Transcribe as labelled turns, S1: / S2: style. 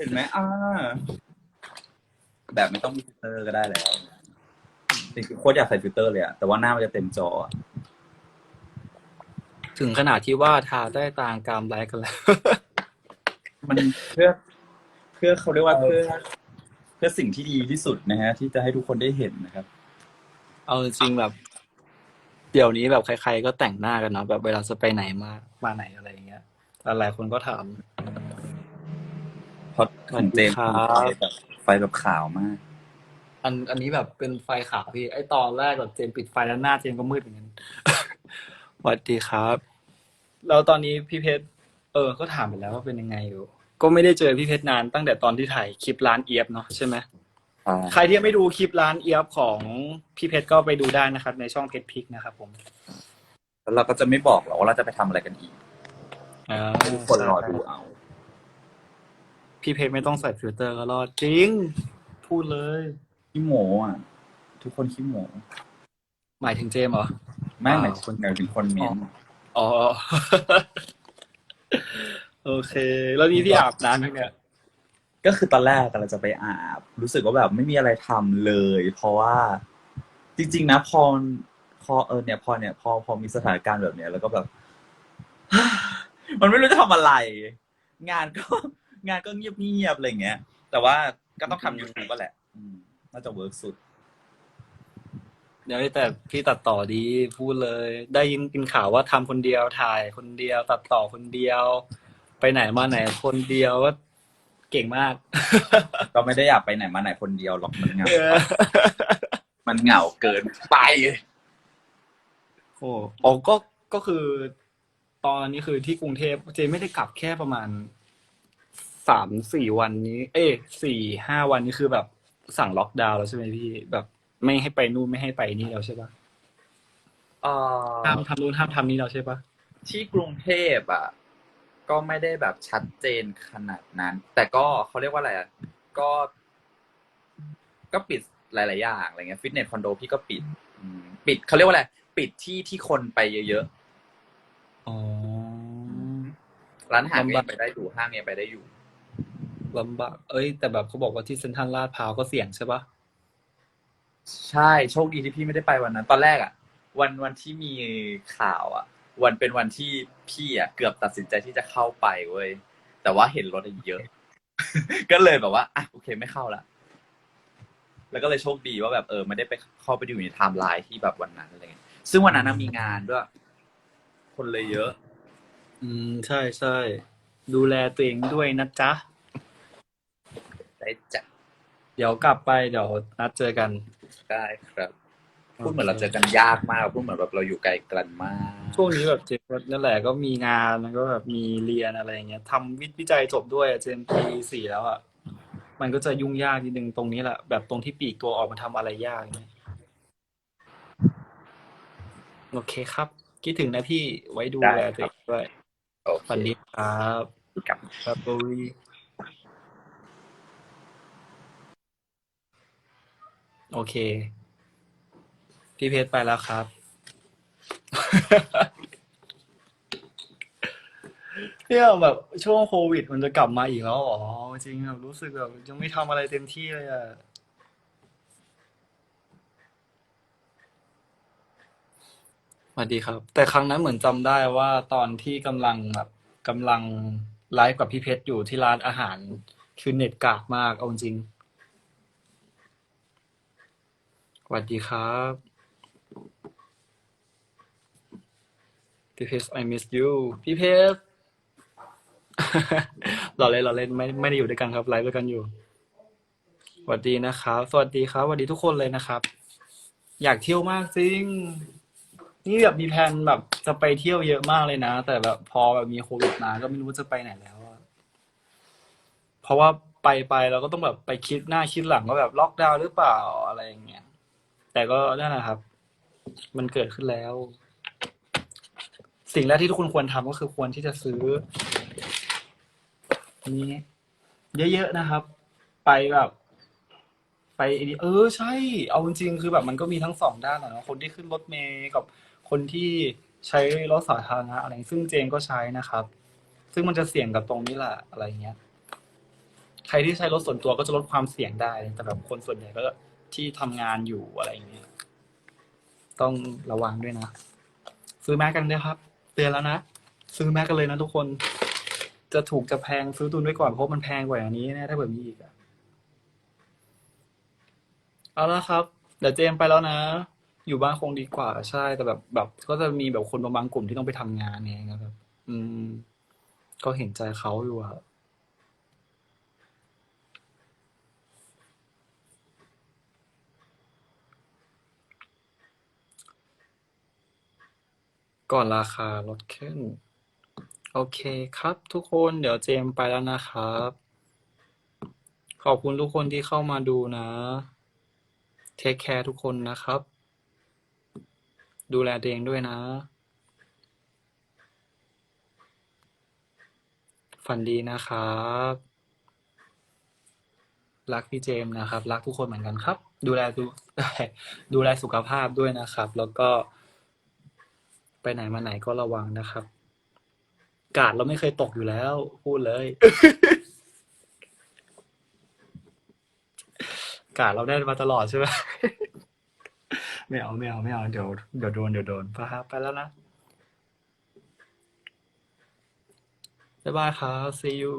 S1: เห็นไหมอ่า แบบไม่ต้องมีฟิลเตอร์ก็ได้แล้วจริงๆโคตรอยากใส่ฟิลเตอร์เลยอะแต่ว่าหน้ามันจะเต็มจออะ
S2: ถึงขนาดที่ว่าทาได้ตางกามไลค์กันแล้ว
S1: มันเพื่อ เพื่อเขาเรียกว่าเพื่อ เพื่อสิ่งที่ดีที่สุดนะฮะ ที่จะให้ทุกคนได้เห็นนะครับ
S2: เอาจริงๆแบบ เดี๋ยวนี้แบบใครๆก็แต่งหน้ากันเนาะแบบเวลาจะไปไหนมามาไหนอะไรอย่างเงี้ยหลายๆคนก็ถาม
S1: เพ ราะของเจมส์
S2: ครับ
S1: แบบไฟแบบขาวมาก
S2: อันอันนี้แบบเป็นไฟขาวพี่ ไอตอนแรกแบบเจมปิดไฟแล้วหน้าเจมก็มืดเหมือนกัน สวัสดีครับ แล้วตอนนี้พี่เพชรเออ ก็ถามไปแล้วว่าเป็นยังไงอยู่ ก็ไม่ได้เจอพี่เพชรนานตั้งแต่ตอนที่ถ่ายคลิปร้านเอียบเนาะใช่ไหมใครที่ยังไม่ดูคลิปร้านเอียบของพี่เพชรก็ไปดูได้นะครับ ในช่องเพชรพิกนะครับผม
S1: แล้วเราก็จะไม่บอกหรอกว่าเราจะไปทำอะไรกันอีก
S2: อ่า
S1: ให้ทุกคนรอดูเอา
S2: พี่เพชรไม่ต้องใส่ฟิลเตอร์ก็รอดจริง พูดเลย
S1: ขี้โมอะ ทุกคนขี้โม
S2: หมายถึงเจมส์เหรอ
S1: ไม่
S2: อ่า
S1: หมายถึงคนหมายถึงคนเมนต์
S2: อ๋อ โอเค แล้วนี่พี่อาบน้ำยังเนี่ย
S1: ก็คือตอนแรกเราจะไปอาบ รู้สึกว่าแบบไม่มีอะไรทำเลย เพราะว่าจริง ๆ นะพอพอเออเนี่ยพอเนี่ยพอพอมีสถานการณ์แบบเนี้ยแล้วก็แบบ มันไม่รู้จะทำอะไร งานก็ งานก็เงียบๆอะไรอย่างเงี้ย แต่ว่าก็ต้องทำยูทูบก็แหละอืมน่าจะเวิร์กสุด
S2: เดี๋ยวแต่พี่ตัดต่อดีพูดเลย ได้ยินกินข่าวว่าทำคนเดียวถ่ายคนเดียว ตัดต่อคนเดียว ไปไหนมาไหนคนเดียวว่าเก่งมาก
S1: ก็ไม่ได้อยากไปไหนมาไหนคนเดียวหรอกมันเหงามันเหงาเกินไป
S2: โอ้อ๋อก็ก็คือ ตอนนี้คือที่กรุงเทพเจไม่ได้กลับแค่ประมาณ สามสี่วันนี้ เอ้สี่ห้าวันนี้คือแบบสั่งล็อกดาวน์แล้วใช่ไหมพี่ แบบไม่ให้ไปนู่นไม่ให้ไปนี่แล้วใช่ปะ
S1: เอ่
S2: ห้าม
S1: อ
S2: ทำนู่นห้ามทำนี่แล้วใช่ปะ
S1: ที่กรุงเทพอะ ก็ไม่ได้แบบชัดเจนขนาดนั้น แต่ก็เขาเรียกว่าอะไรอะก็ ก็ปิดหลาย ๆ อย่างอะไรเงี้ยฟิตเนสคอนโดพี่ก็ปิดอืมปิดเขาเรียกว่าอะไรปิดที่ที่คนไปเยอะ
S2: อ๋อ
S1: ๆร้านอาหารก็ยังไปได้อยู่ห้างยังไปได้อยู่
S2: ลำบาก เอ้ย แต่แบบเขาบอกว่าที่เซ็นทรัลลาดพร้าวก็เสี่ยงใช่ปะ
S1: ใช่โชคดีที่พี่ไม่ได้ไปวันนั้น ตอนแรกอะ วันวันที่มีข่าวอะ วันเป็นวันที่พี่อะเกือบตัดสินใจที่จะเข้าไปเว้ยแต่ว่าเห็นรถเยอะ ก็เลยแบบว่าอะโอเคไม่เข้าละแล้วก็เลยโชคดีว่าแบบเออไม่ได้ไปเข้าไปอยู่ในไทม์ไลน์ที่แบบวันนั้นอะไรเงี้ยซึ่งวันนั้นนะมีงานด้วย คนเลยเยอะ
S2: อืมใช่ใช่ดูแลตัวเองด้วยนะจ๊ะ
S1: ได้จ้ะ
S2: เดี๋ยวกลับไปเดี๋ยวนัดเจอกัน
S1: ได้ครับ พูดเหมือนเราเจอกันยากมากพูดเหมือนแบบเราอยู่ไกลกันมาก
S2: ช่วงนี้แบบเจมส์นั่นแหละก็มีงานแล้วก็แบบมีเรียนอะไรอย่างเงี้ยทำวิวิจัยจบด้วยอะเจมส์ปีสี่แล้วอะมันก็จะยุ่งยากนิดนึงตรงนี้แหละแบบตรงที่ปีกตัวออกมาทำอะไรยากเนี่ยโอเคครับ คิดถึงนะพี่ไว้ดูแลตัวเองด้วย
S1: โอ
S2: สวัส
S1: เค
S2: ดีครับ
S1: กับ
S2: ครับบุรี โอเค พี่เพชรไปแล้วครับ เนี่ยแบบช่วงโควิดมันจะกลับมาอีกแล้วอ๋อจริงแบบรู้สึกแบบยังไม่ทำอะไรเต็มที่เลยอะสวัสดีครับ แต่ครั้งนั้นเหมือนจำได้ว่าตอนที่กำลังแบบกำลังไลฟ์กับพี่เพชรอยู่ที่ร้านอาหารคือเน็ตกากมากเอาจริงส วัสดีครับ พี่เพชร I miss you พี่เพชรเราเล่นเราเล่นไม่ไม่ได้อยู่ด้วยกันครับไลฟ์ด้วยกันอยู่สวัสดีนะครับ สวัสดีครับสวัสดีทุกคนเลยนะครับ อยากเที่ยวมากจริง นี่แบบมีแผนแบบจะไปเที่ยวเยอะมากเลยนะ แต่แบบพอแบบมีโควิดมาก็ไม่รู้จะไปไหนแล้ว เพราะว่าไปไปเราก็ต้องแบบไปคิดหน้าคิดหลังว่าแบบล็อกดาวน์หรือเปล่าอะไรอย่างเงี้ย แต่ก็นั่นแหละครับ มันเกิดขึ้นแล้ว สิ่งแรกที่ทุกคนควรทำก็คือควรที่จะซื้อนี้เยอะๆนะครับ ไปแบบ ไปอ้นี่เออใช่ เอาจริงๆคือแบบมันก็มีทั้งสองด้านอะเนาะคนที่ขึ้นรถเมล์กับคนที่ใช้รถสาธารณะอะไรซึ่งเจนก็ใช้นะครับ ซึ่งมันจะเสี่ยงกับตรงนี้แหละอะไรเงี้ย ใครที่ใช้รถส่วนตัวก็จะลดความเสี่ยงได้ แต่แบบคนส่วนใหญ่ก็ ที่ทำงานอยู่อะไรอย่างเงี้ยต้องระวังด้วยนะ ซื้อแม็กกันด้ครับ เตือนแล้วนะ ซื้อแม็กกันเลยนะทุกคน จะถูกจะแพงซื้อตุนไว้ก่อนเพราะมันแพงกว่าอย่างนี้น่ถ้าเกิดมีอีกอะเอาละครับ เดี๋ยวเจมไปแล้วนะ อยู่บ้านคงดีกว่าใช่แต่แบบ แบบ ก็จะมีแบบคนบางกลุ่มที่ต้องไปทำงานไงครับ อืม ก็เห็นใจเขาอยู่อะ ก่อนราคาลดขึ้น โอเคครับ ทุกคนเดี๋ยวเจมไปแล้วนะครับ ขอบคุณทุกคนที่เข้ามาดูนะ เทคแคร์ทุกคนนะครับ ดูแลตัวเองด้วยนะ ฝันดีนะครับ รักพี่เจมนะครับ รักทุกคนเหมือนกันครับ ดูแลดูดูแลสุขภาพด้วยนะครับ แล้วก็ ไปไหนมาไหนก็ระวังนะครับ กาดเราไม่เคยตกอยู่แล้ว พูดเลย กาดเราได้มาตลอดใช่ไหมไม่เอาไม่เอาไม่เอาเดี๋ยวเดี๋ยวโดนเดี๋ยวโดนไปครับไปแล้วนะบ๊ายบายครับ see you